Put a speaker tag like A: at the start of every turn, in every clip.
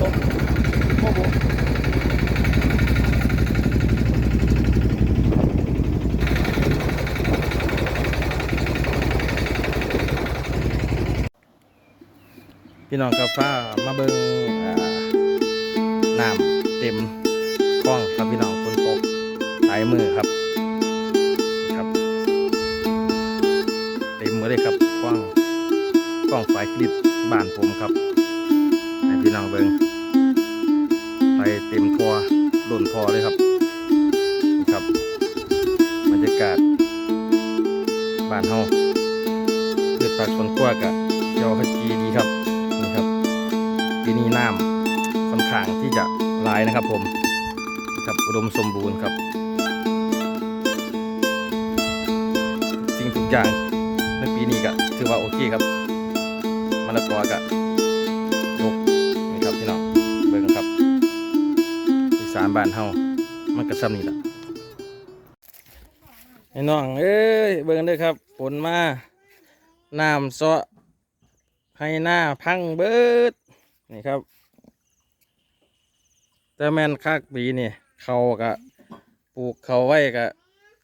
A: ตกโอ้โหพี่น้องกาฟ้ามาเบิ้งน้ำเต็มคลองครับพี่น้องฝนตกหลายมือครับครับ เต็มมือเลยครับคลองคลองสายคลิปบ้านผมครับให้พี่น้องเบิ้ง เต็มทัวหล่นพอเลยครับนะครับบรรยากาศบ้านเฮาพืชผักสวนครัวกะเจ้าขจีดีครับนี่ครับปีนี้น้ำค่อนข้างที่จะหลายนะครับผมครับอุดมสมบูรณ์ครับสิ่งทุกอย่างในปีนี้ก็ถือว่าโอเคครับมะละกอกะยกานบ้านเฮามันก็ซ้ำนี่ละไอ้น้องเอ้ยเบิ่งเด้อครับฝนมาน้ำเซาะให้หน้าพังเบิดนี่ครับ แต่แม่นคักปีนี่เขากะปลูกเขาไว้กะ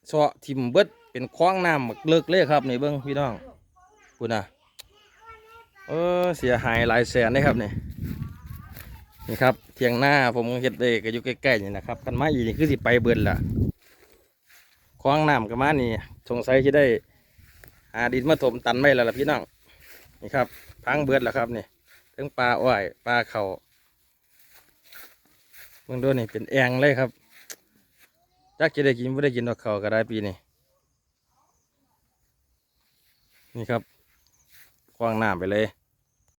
A: เซาะทิมเบิดเป็นคว้างน้ำบักเลิกเลยครับนี่เบิ้งพี่น้องพูดนะเออเสียหายหลายแสนเลยครับนี่ นี่ครับเทียงหน้าผมเฮ็ดได้ก็อยู่ใกล้ๆนี่นะครับกันมาอีนี่คือสิไปเบิดล่ะคว้างน้ำกันมานี่สงสัยจะได้หาดินมาถมตันไม่แล้วล่ะพี่น้องนี่ครับพังเบิดแล้วครับนี่ทั้งปลาอ้อยปลาเขาเบิ่งดูนี่เป็นแองเลยครับจักจะได้กินไม่ได้กินดอกเขาก็ได้ปีนี้นี่ครับกว้างน้ำไปเลย